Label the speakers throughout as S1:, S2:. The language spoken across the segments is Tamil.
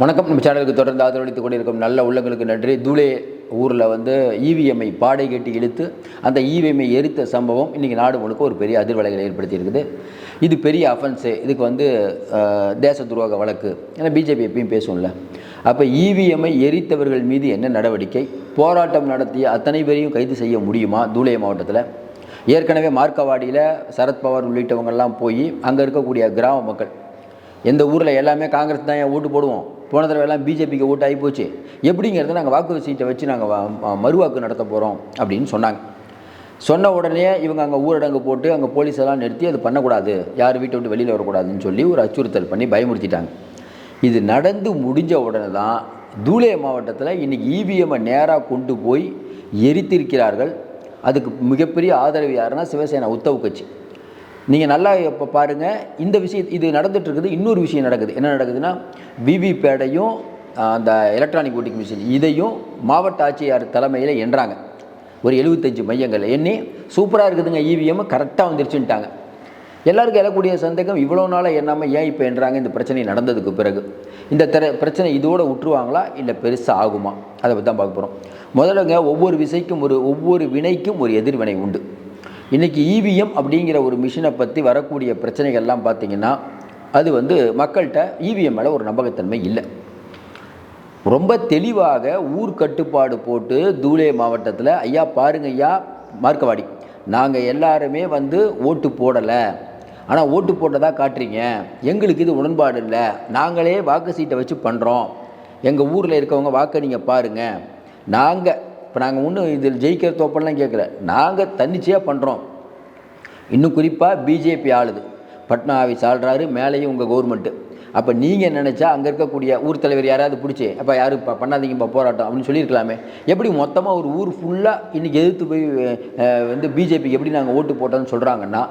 S1: வணக்கம். நம்ம சேனலுக்கு தொடர்ந்து ஆதரவளித்துக் கொண்டிருக்கும் நல்ல உள்ளங்களுக்கு நன்றி. தூளே ஊரில் வந்து இவிஎம்ஐ பாடை கட்டி இழுத்து அந்த இவிஎம்ஐ எரித்த சம்பவம் இன்றைக்கி நாடு முழுக்க ஒரு பெரிய அதிர்வலைகளை ஏற்படுத்தியிருக்குது. இது பெரிய அஃபென்ஸு இதுக்கு வந்து தேச துரோக வழக்கு. ஏன்னா பிஜேபி எப்பயும் பேசும்ல. அப்போ இவிஎம்ஐ எரித்தவர்கள் மீது என்ன நடவடிக்கை? போராட்டம் நடத்திய அத்தனை பேரையும் கைது செய்ய முடியுமா தூளே மாவட்டத்தில்? ஏற்கனவே மார்க்கவாடியில் சரத்பவார் உள்ளிட்டவங்கள்லாம் போய் அங்கே இருக்கக்கூடிய கிராம மக்கள். எந்த ஊரில் எல்லாமே காங்கிரஸ் தான் ஏன் ஓட்டு போடுவோம்? போன தடவை எல்லாம் பிஜேபிக்கு ஓட்டு ஆகி போச்சு. எப்படிங்கிறத நாங்கள் வாக்கு சீட்டை வச்சு நாங்கள் மறுவாக்கு நடத்த போகிறோம் அப்படின்னு சொன்னாங்க. சொன்ன உடனே இவங்க அங்கே ஊரடங்கு போட்டு அங்கே போலீஸ் எல்லாம் நிறுத்தி அது பண்ணக்கூடாது. யார் வீட்டை விட்டு வெளியில் வரக்கூடாதுன்னு சொல்லி ஒரு அச்சுறுத்தல் பண்ணி பயமுறுத்திட்டாங்க. இது நடந்து முடிஞ்ச உடனே தான் தூலே மாவட்டத்தில் இன்றைக்கி இவிஎம்மை நேராக கொண்டு போய் எரித்திருக்கிறார்கள். அதுக்கு மிகப்பெரிய ஆதரவு யாருன்னா சிவசேனா உத்தவ் கட்சி. நீங்கள் நல்லா இப்போ பாருங்கள் இந்த விஷயம் இது நடந்துகிட்ருக்குது இருக்குது இன்னொரு விஷயம் நடக்குது. என்ன நடக்குதுன்னா விவிபேடையும் அந்த எலக்ட்ரானிக் ஓட்டிங் மிஷின் இதையும் மாவட்ட ஆட்சியார் தலைமையில் எண்றாங்க ஒரு எழுபத்தஞ்சு மையங்கள் எண்ணி சூப்பராக இருக்குதுங்க இவிஎம் கரெக்டாக வந்துருச்சுன்ட்டாங்க. எல்லாருக்கும் எழக்கூடிய சந்தேகம் இவ்வளோ நாளாக எண்ணாமல் ஏன் இப்போ என்றாங்க இந்த பிரச்சனை நடந்ததுக்கு பிறகு. இந்த திற பிரச்சனை இதோட விட்டுருவாங்களா இல்லை பெருசாக ஆகுமா? அதை பற்றி தான் பார்க்க போகிறோம் முதல்லங்க ஒவ்வொரு விசைக்கும் ஒரு ஒவ்வொரு வினைக்கும் ஒரு எதிர்வினை உண்டு. இன்றைக்கி இவிஎம் அப்படிங்கிற ஒரு மிஷினை பற்றி வரக்கூடிய பிரச்சனைகள்லாம் பார்த்திங்கன்னா அது வந்து மக்கள்கிட்ட இவிஎம் மேலே ஒரு நம்பகத்தன்மை இல்லை. ரொம்ப தெளிவாக ஊர் கட்டுப்பாடு போட்டு தூலே மாவட்டத்தில் ஐயா பாருங்க ஐயா மார்க்கவாடி. நாங்கள் எல்லாருமே வந்து ஓட்டு போடலை. ஆனால் ஓட்டு போட்டதாக காட்டுறீங்க. எங்களுக்கு இது உடன்பாடு இல்லை. நாங்களே வாக்கு சீட்டை வச்சு பண்ணுறோம் எங்கள் ஊரில் இருக்கவங்க வாக்கை நீங்கள் பாருங்கள் நாங்கள் இப்போ நாங்கள் ஒன்றும் இதில் ஜெயிக்கிற தோப்பெல்லாம் கேட்கல நாங்கள் தன்னிச்சையாக பண்ணுறோம் இன்னும் குறிப்பாக பிஜேபி ஆளுது. பட்னாவிஸ் ஆள்றாரு மேலேயும் உங்கள் கவர்மெண்ட்டு அப்போ நீங்கள் நினச்சா அங்கே இருக்கக்கூடிய ஊர் தலைவர் யாராவது பிடிச்சி அப்போ யாரும் இப்போ பண்ணாதீங்கப்பா போராட்டம் அப்படின்னு சொல்லியிருக்கலாமே. எப்படி மொத்தமாக ஒரு ஊர் ஃபுல்லாக இன்றைக்கி எதிர்த்து போய் வந்து பிஜேபிக்கு எப்படி நாங்கள் ஓட்டு போட்டோம்னு சொல்கிறாங்கன்னா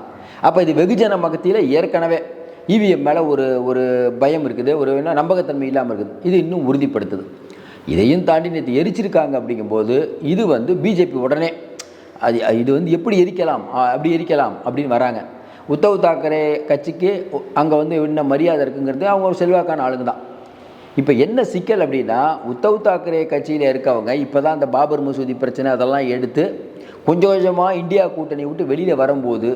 S1: அப்போ இது வெகுஜன மகத்தியில் ஏற்கனவே இவிஎம் மேலே ஒரு ஒரு பயம் இருக்குது. ஒரு என்ன நம்பகத்தன்மை இல்லாமல் இருக்குது. இது இன்னும் உறுதிப்படுத்துது. இதையும் தாண்டி நேற்று எரிச்சிருக்காங்க அப்படிங்கும்போது இது வந்து பிஜேபி உடனே அது இது வந்து எப்படி எரிக்கலாம் அப்படி எரிக்கலாம் அப்படின்னு வராங்க. உத்தவ் தாக்கரே கட்சிக்கு அங்கே வந்து என்ன மரியாதை இருக்குங்கிறது அவங்க ஒரு செல்வாக்கான ஆளுங்க தான். இப்போ என்ன சிக்கல் அப்படின்னா உத்தவ் தாக்கரே கட்சியில் இருக்கவங்க இப்போ தான் அந்த பாபர் மசூதி பிரச்சனை அதெல்லாம் எடுத்து கொஞ்சம் கொஞ்சமாக இந்தியா கூட்டணி விட்டு வெளியில் வரும்போது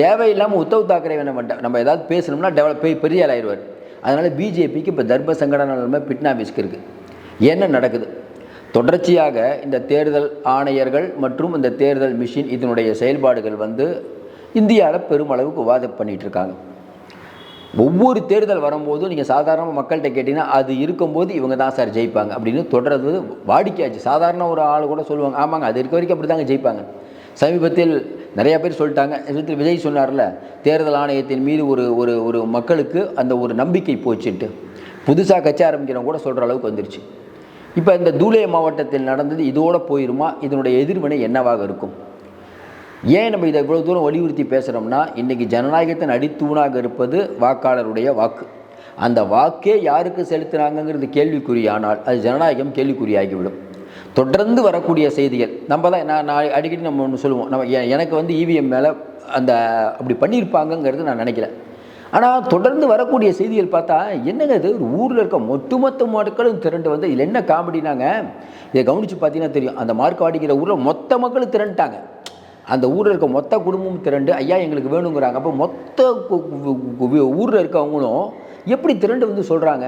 S1: தேவையில்லாமல் உத்தவ் தாக்கரே என்ன மாட்டேன் நம்ம ஏதாவது பேசணும்னா டெவலப் பெரிய ஆளாயிடுவார் அதனால் பிஜேபிக்கு இப்போ தர்ம சங்கடன நிலைமை பிட்னாபிஸ்க்கு இருக்குது என்ன நடக்குது? தொடர்ச்சியாக இந்த தேர்தல் ஆணையர்கள் மற்றும் இந்த தேர்தல் மிஷின் இதனுடைய செயல்பாடுகள் வந்து இந்தியாவில் பெருமளவுக்கு விவாதம் பண்ணிட்டு இருக்காங்க ஒவ்வொரு தேர்தல் வரும்போதும் நீங்கள் சாதாரண மக்கள்கிட்ட கேட்டிங்கன்னா அது இருக்கும்போது இவங்க தான் சார் ஜெயிப்பாங்க அப்படின்னு தொடர்றது வாடிக்கையாச்சு. சாதாரண ஒரு ஆள் கூட சொல்லுவாங்க ஆமாங்க அது இருக்க வரைக்கும் அப்படி தாங்க ஜெயிப்பாங்க. சமீபத்தில் நிறையா பேர் சொல்லிட்டாங்க. சமீபத்தில் விஜய் சொன்னார்ல தேர்தல் ஆணையத்தின் மீது ஒரு ஒரு ஒரு மக்களுக்கு அந்த ஒரு நம்பிக்கை போச்சுட்டு புதுசாக கட்சி ஆரம்பிக்கிறவங்க கூட சொல்கிற அளவுக்கு வந்துருச்சு. இப்போ இந்த தூலே மாவட்டத்தில் நடந்தது இதோட போயிருமா? இதனுடைய எதிர்வினை என்னவாக இருக்கும்? ஏன் நம்ம இதை இவ்வளோ தூரம் வலியுறுத்தி பேசுகிறோம்னா இன்றைக்கி ஜனநாயகத்தின் அடித்தூணாக இருப்பது வாக்காளருடைய வாக்கு. அந்த வாக்கே யாருக்கு செலுத்துனாங்கங்கிறது கேள்விக்குறியானால் அது ஜனநாயகம் கேள்விக்குறியாகிவிடும். தொடர்ந்து வரக்கூடிய செய்திகள் நம்ம தான் நான் நான் அடிக்கடி நம்ம ஒன்று சொல்லுவோம். நம்ம எனக்கு வந்து இவிஎம் மேலே அந்த அப்படி பண்ணியிருப்பாங்கங்கிறது நான் நினைக்கிறேன் ஆனால் தொடர்ந்து வரக்கூடிய செய்திகள் பார்த்தா என்னங்க இது? ஒரு ஊரில் இருக்க ஒட்டுமொத்த மக்களும் திரண்டு வந்து இதில் என்ன காமெடினாங்க? இதை கவனித்து பார்த்தீங்கன்னா தெரியும். அந்த மார்க்காடிங்கிற ஊரில் மொத்த மக்களும் திரண்டுட்டாங்க. அந்த ஊரில் இருக்க மொத்த குடும்பமும் திரண்டு ஐயா எங்களுக்கு வேணுங்கிறாங்க. அப்போ மொத்த ஊரில் இருக்கவங்களும் எப்படி திரண்டு வந்து சொல்கிறாங்க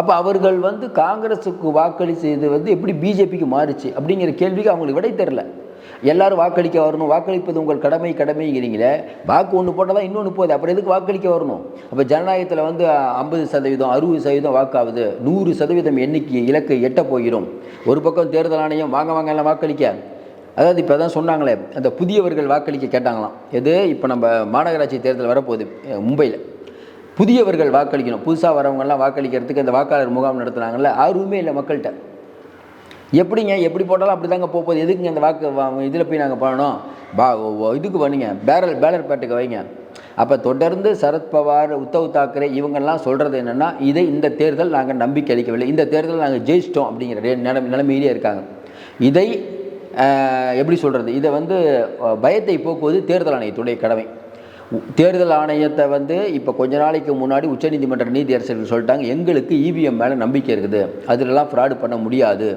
S1: அப்போ அவர்கள் வந்து காங்கிரஸுக்கு வாக்களி செய்து வந்து எப்படி பிஜேபிக்கு மாறுச்சு? அப்படிங்கிற கேள்விக்கு அவங்களுக்கு விடை தெரில. எல்லாரும் வாக்களிக்க வரணும். வாக்களிப்பது உங்கள் கடமை கடமைங்கிறீங்களே. வாக்கு ஒன்று போட்டால் தான் இன்னொன்று போகுது. அப்புறம் எதுக்கு வாக்களிக்க வரணும்? அப்போ ஜனநாயகத்தில் வந்து ஐம்பது சதவீதம் அறுபது சதவீதம் வாக்காகுது நூறு சதவீதம் எண்ணிக்கை இலக்கு எட்ட போகிறோம் ஒரு பக்கம் தேர்தல் ஆணையம் வாங்க வாங்க எல்லாம் வாக்களிக்க. அதாவது இப்போ தான் சொன்னாங்களே அந்த புதியவர்கள் வாக்களிக்க கேட்டாங்களாம். எது? இப்போ நம்ம மாநகராட்சி தேர்தல் வரப்போகுது மும்பையில். புதியவர்கள் வாக்களிக்கணும். புதுசாக வரவங்கெல்லாம் வாக்களிக்கிறதுக்கு அந்த வாக்காளர் முகாம் நடத்துனாங்கல்ல ஆர்வமே இல்லை மக்கள்கிட்ட. எப்படிங்க எப்படி போட்டாலும் அப்படி தாங்க போகுது. எதுக்குங்க அந்த வாக்கு இதில் போய் நாங்கள் பண்ணணும்? பா இதுக்கு பண்ணுங்க. பேரல் பேலர் பேட்டுக்கு வைங்க. அப்போ தொடர்ந்து சரத்பவார் உத்தவ் தாக்கரே இவங்கெல்லாம் சொல்கிறது என்னென்னா இதை இந்த தேர்தல் நாங்கள் நம்பிக்கை அளிக்கவில்லை. இந்த தேர்தல் நாங்கள் ஜெயிச்சிட்டோம் அப்படிங்கிற நிலம் நிலைமையிலே இருக்காங்க. இதை எப்படி சொல்கிறது இதை வந்து பயத்தை போக்குவது தேர்தல் ஆணையத்துடைய கடமை. தேர்தல் ஆணையத்தை வந்து இப்போ கொஞ்ச நாளைக்கு முன்னாடி உச்சநீதிமன்ற நீதியரசர்கள் சொல்லிட்டாங்க எங்களுக்கு இவிஎம் மேலே நம்பிக்கை இருக்குது. அதிலெல்லாம் ஃப்ராடு பண்ண முடியாது.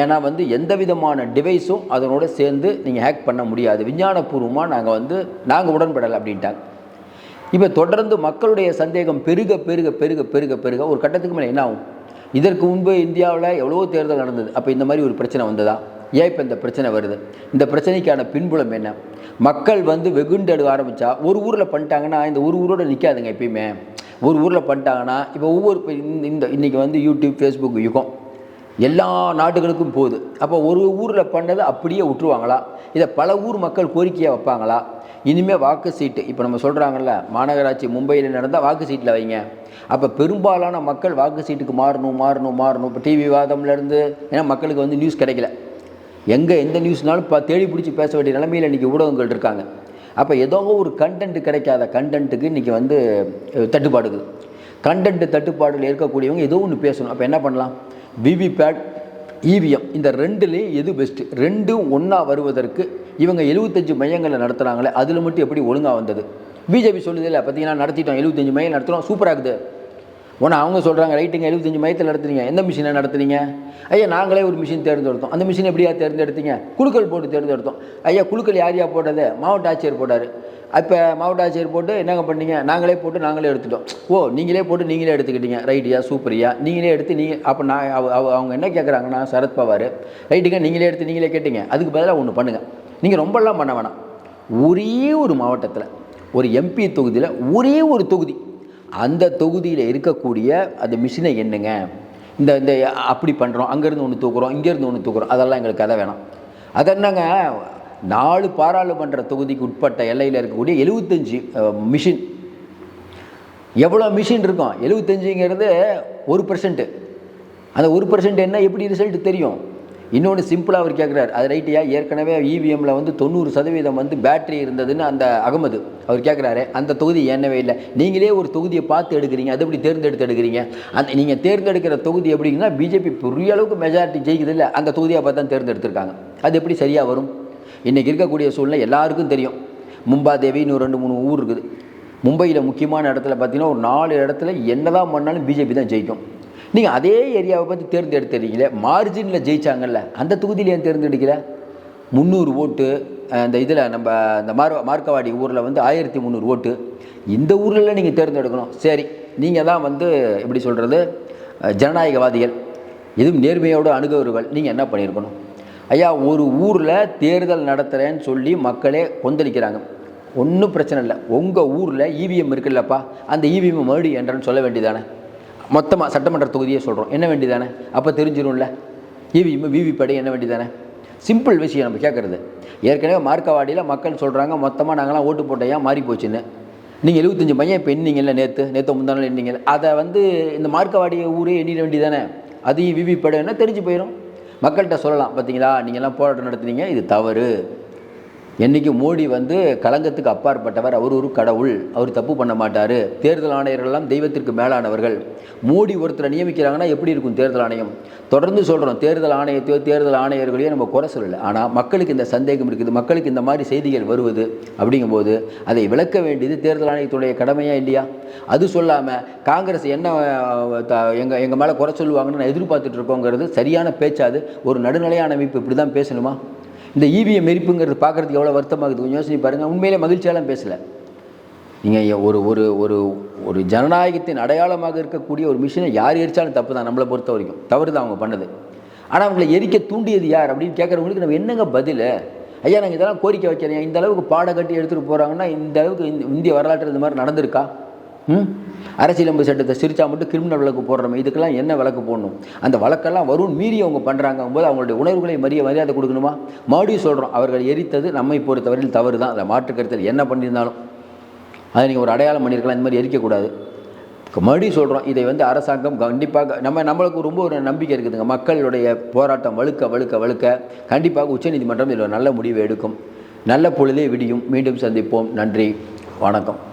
S1: ஏன்னா வந்து எந்த விதமான டிவைஸும் அதனோட சேர்ந்து நீங்கள் ஹேக் பண்ண முடியாது. விஞ்ஞானபூர்வமாக நாங்கள் வந்து நாங்கள் உடன்படலை அப்படின்ட்டாங்க. இப்போ தொடர்ந்து மக்களுடைய சந்தேகம் பெருக பெருக பெருக பெருக பெருக ஒரு கட்டத்துக்கு மேலே என்ன ஆகும்? இதற்கு முன்பு இந்தியாவில் எவ்வளவோ தேர்தல் நடந்தது. அப்போ இந்த மாதிரி ஒரு பிரச்சனை வந்ததா? ஏன் இப்போ இந்த பிரச்சனை வருது? இந்த பிரச்சனைக்கான பின்புலம் என்ன? மக்கள் வந்து வெகுண்டெடுக்க ஆரம்பித்தா ஒரு ஊரில் பண்ணிட்டாங்கன்னா இந்த ஒரு ஊரோட நிற்காதுங்க எப்பயுமே. ஒரு ஊரில் பண்ணிட்டாங்கன்னா இப்போ ஒவ்வொரு இந்த- இன்றைக்கி வந்து யூடியூப் ஃபேஸ்புக் யுகம் எல்லா நாடுகளுக்கும் போகுது. அப்போ ஒரு ஊரில் பண்ணதை அப்படியே விட்டுருவாங்களா? இதை பல ஊர் மக்கள் கோரிக்கையாக வைப்பாங்களா? இனிமேல் வாக்கு சீட்டு இப்போ நம்ம சொல்கிறாங்கல்ல மாநகராட்சி மும்பையில் நடந்தால் வாக்கு சீட்டில் வைங்க. அப்போ பெரும்பாலான மக்கள் வாக்கு சீட்டுக்கு மாறணும் மாறணும் மாறணும். இப்போ டிவி வாதம்லேருந்து ஏன்னா மக்களுக்கு வந்து நியூஸ் கிடைக்கல. எங்கே எந்த நியூஸ்னாலும் இப்போ தேடி பிடிச்சி பேச வேண்டிய நிலைமையில் இன்றைக்கி ஊடகங்கள் இருக்காங்க. அப்போ ஏதோ ஒரு கண்டென்ட் கிடைக்காத கண்டென்ட்டுக்கு இன்றைக்கி வந்து அஹ், தட்டுப்பாடு இருக்குது. கண்டென்ட் தட்டுப்பாடில் இருக்கக்கூடியவங்க ஏதோ ஒன்று பேசணும். அப்போ என்ன பண்ணலாம்? விவிபேட் இவிஎம் இந்த ரெண்டுலேயும் எது பெஸ்ட்டு ரெண்டும் ஒன்றா வருவதற்கு இவங்க எழுபத்தஞ்சு மையங்களை நடத்துகிறாங்களே அதில் மட்டும் எப்படி ஒழுங்காக வந்தது? பிஜேபி சொல்லுது இல்லை பார்த்தீங்கன்னா நடத்திட்டோம் எழுபத்தஞ்சு மையம் நடத்துகிறோம் சூப்பராக இருக்குது ஒன்று அவங்க சொல்கிறாங்க ரைட்டுங்க எழுபத்தஞ்சு மையத்தில் நடத்துறீங்க எந்த மிஷினை நடத்துறீங்க ஐயா நாங்களே ஒரு மிஷின் தேர்ந்தெடுத்தோம். அந்த மிஷின் எப்படியா தேர்ந்தெடுத்தீங்க? குழுக்கள் போட்டு தேர்ந்தெடுத்தோம். ஐயா குழுக்கள் யார் யார் போட்டது? மாவட்ட ஆட்சியர் போட்டார். இப்போ மாவட்ட ஆட்சியர் போட்டு என்னங்க பண்ணீங்க? நாங்களே போட்டு நாங்களே எடுத்துட்டோம். ஓ நீங்களே போட்டு நீங்களே எடுத்துக்கிட்டீங்க. ரைட்டியா சூப்பரியா நீங்களே எடுத்து நீங்கள் அப்போ நான் அவ- அவ- அவங்க என்ன கேட்குறாங்கன்னா சரத்பவார் ரைட்டுங்க நீங்களே எடுத்து நீங்களே கேட்டீங்க. அதுக்கு பதிலாக ஒன்று பண்ணுங்கள் நீங்கள் ரொம்பலாம் பண்ண வேணாம். ஒரே ஒரு மாவட்டத்தில் ஒரு எம்பி தொகுதியில் ஒரே ஒரு தொகுதி அந்த தொகுதியில் இருக்கக்கூடிய அந்த மிஷினை என்னங்க? இந்த இந்த அப்படி பண்ணுறோம் அங்கேருந்து ஒன்று தூக்குறோம் இங்கேருந்து ஒன்று தூக்குறோம் அதெல்லாம் எங்களுக்கு கதை வேணாம். அது என்னங்க? நாலு பாராளுமன்ற தொகுதிக்கு உட்பட்ட எல்லையில் இருக்கக்கூடிய எழுபத்தஞ்சி மிஷின். எவ்வளோ மிஷின் இருக்கும்? எழுபத்தஞ்சுங்கிறது ஒரு பர்சன்ட்டு அந்த ஒரு பர்சன்ட் என்ன எப்படி ரிசல்ட் தெரியும்? இன்னொன்று சிம்பிளாக அவர் கேட்குறாரு அது ரைட்டியா ஏற்கனவே இவிஎம்மில் வந்து தொண்ணூறு சதவீதம் வந்து பேட்டரி இருந்ததுன்னு அந்த அகமது அவர் கேட்குறாரு அந்த தொகுதி என்னவே இல்லை. நீங்களே ஒரு தொகுதியை பார்த்து எடுக்கிறீங்க. அது எப்படி தேர்ந்தெடுத்து எடுக்கிறீங்க? அந்த நீங்கள் தேர்ந்தெடுக்கிற தொகுதி எப்படிங்கன்னா பிஜேபி பெரிய அளவுக்கு மெஜாரிட்டி ஜெயிக்குது இல்லை அந்த தொகுதியை பார்த்து தான் தேர்ந்தெடுத்திருக்காங்க. அது எப்படி சரியாக வரும்? இன்றைக்கி இருக்கக்கூடிய சூழ்நிலை எல்லாருக்கும் தெரியும். மும்பாதேவின்னு ஒரு ரெண்டு மூணு ஊர் இருக்குது. மும்பையில் முக்கியமான இடத்துல பார்த்தீங்கன்னா ஒரு நாலு இடத்துல என்னதான் பண்ணாலும் பிஜேபி தான் ஜெயிக்கும். நீங்கள் அதே ஏரியாவை பற்றி தேர்ந்தெடுத்துறீங்களே மார்ஜினில் ஜெயிச்சாங்கல்ல அந்த தொகுதியில் ஏன் தேர்ந்தெடுக்கல? முந்நூறு ஓட்டு அந்த இதில் நம்ம இந்த மார் மார்க்கவாடி ஊரில் வந்து ஆயிரத்தி முந்நூறு ஓட்டு. இந்த ஊரில் நீங்கள் தேர்ந்தெடுக்கணும். சரி நீங்கள் தான் வந்து எப்படி சொல்கிறது ஜனநாயகவாதிகள். எதுவும் நேர்மையோடு அணுகவர்கள். நீங்கள் என்ன பண்ணியிருக்கணும்? ஐயா ஒரு ஊரில் தேர்தல் நடத்துகிறேன்னு சொல்லி மக்களே கொந்தளிக்கிறாங்க. ஒன்றும் பிரச்சனை இல்லை. உங்கள் ஊரில் இவிஎம் இருக்குல்லப்பா. அந்த இவிஎம் மறுபடி என்றன்னு சொல்ல வேண்டியதானே? மொத்தமாக சட்டமன்ற தொகுதியே சொல்கிறோம் என்ன வேண்டியதானே அப்போ தெரிஞ்சிடும்ல இவிஎம் விவிபடி என்ன வேண்டியதானே சிம்பிள் விஷயம் நம்ம கேட்குறது ஏற்கனவே மார்க்கவாடியில் மக்கள் சொல்கிறாங்க மொத்தமாக நாங்களாம் ஓட்டு போட்டையா மாறி போச்சுன்னு. நீங்கள் எழுபத்தஞ்சு பையன் இப்போ எண்ணீங்கல்ல நேற்று நேற்று முந்தானால் எண்ணீங்க அதை வந்து இந்த மார்க்கவாடி ஊரே எண்ணிட வேண்டியதானே? அதையும் விவிபடைன்னா தெரிஞ்சு போயிடும் மக்கள்கிட்ட சொல்லலாம். பார்த்தீங்களா நீங்கள்லாம் போராட்டம் நடத்துனீங்க இது தவறு. என்றைக்கு மோடி வந்து களங்கத்துக்கு அப்பாற்பட்டவர் அவர் ஒரு கடவுள் அவர் தப்பு பண்ண மாட்டார். தேர்தல் ஆணையர்கள்லாம் தெய்வத்திற்கு மேலானவர்கள். மோடி ஒருத்தரை நியமிக்கிறாங்கன்னா எப்படி இருக்கும் தேர்தல் ஆணையம்? தொடர்ந்து சொல்கிறோம் தேர்தல் ஆணையத்தையோ தேர்தல் ஆணையர்களையோ நம்ம குறை சொல்லலை. ஆனால் மக்களுக்கு இந்த சந்தேகம் இருக்குது மக்களுக்கு இந்த மாதிரி செய்திகள் வருவது அப்படிங்கும்போது அதை விளக்க வேண்டியது தேர்தல் ஆணையத்துடைய கடமையாக இல்லையா? அது சொல்லாமல் காங்கிரஸ் என்ன எங்கள் எங்கள் மேலே குறை சொல்லுவாங்கன்னு நான் எதிர்பார்த்துட்ருக்கோங்கிறது சரியான பேச்சாது. ஒரு நடுநிலையான அமைப்பு இப்படி தான் பேசணுமா? இந்த இவிஎம் எரிப்புங்கிறது பார்க்குறதுக்கு எவ்வளோ வருத்தமாகுது? கொஞ்சம் யோசனை பாருங்கள் உண்மையிலே மகிழ்ச்சியாலாம் பேசலை. நீங்கள் ஒரு ஒரு ஒரு ஒரு ஜனநாயகத்தின் அடையாளமாக இருக்கக்கூடிய ஒரு மிஷினை யார் எரிச்சாலும் தப்பு தான் நம்மளை பொறுத்த வரைக்கும். தவறு தான் அவங்க பண்ணது. ஆனால் அவங்களை எரிக்க தூண்டியது யார் அப்படின்னு கேட்குறவங்களுக்கு நம்ம என்னங்க பதில்? ஐயா நாங்கள் இதெல்லாம் கோரிக்கை வைக்கிறேன் இந்த அளவுக்கு பாடம் கட்டி எடுத்துகிட்டு போகிறாங்கன்னா இந்த அளவுக்கு இந்த இந்திய வரலாற்று இந்த மாதிரி நடந்திருக்கா? ம்? அரசியலமைப்பு சட்டத்தை சிரிச்சா மட்டும் கிரிமினல் வழக்கு போடுறோம் இதுக்கெல்லாம் என்ன வழக்கு போடணும்? அந்த வழக்கெல்லாம் வரும் மீறி அவங்க பண்ணுறாங்க போது அவங்களுடைய உணர்வுகளை மரிய மரியாதை கொடுக்கணுமா? மறுபடியும் சொல்கிறோம் அவர்கள் எரித்தது நம்மை பொறுத்தவரையில் தவறு தான் அதை மாற்று கருத்தில் என்ன பண்ணியிருந்தாலும். அதை நீங்கள் ஒரு அடையாளம் பண்ணியிருக்கலாம் இந்த மாதிரி எரிக்கக்கூடாது. மறுபடியும் சொல்கிறோம் இதை வந்து அரசாங்கம் கண்டிப்பாக நம்ம நம்மளுக்கு ரொம்ப ஒரு நம்பிக்கை இருக்குதுங்க. மக்களுடைய போராட்டம் வழுக்க வழுக்க வழுக்க கண்டிப்பாக உச்சநீதிமன்றம் இதில் ஒரு நல்ல முடிவு எடுக்கும். நல்ல பொழுதே விடியும். மீண்டும் சந்திப்போம். நன்றி. வணக்கம்.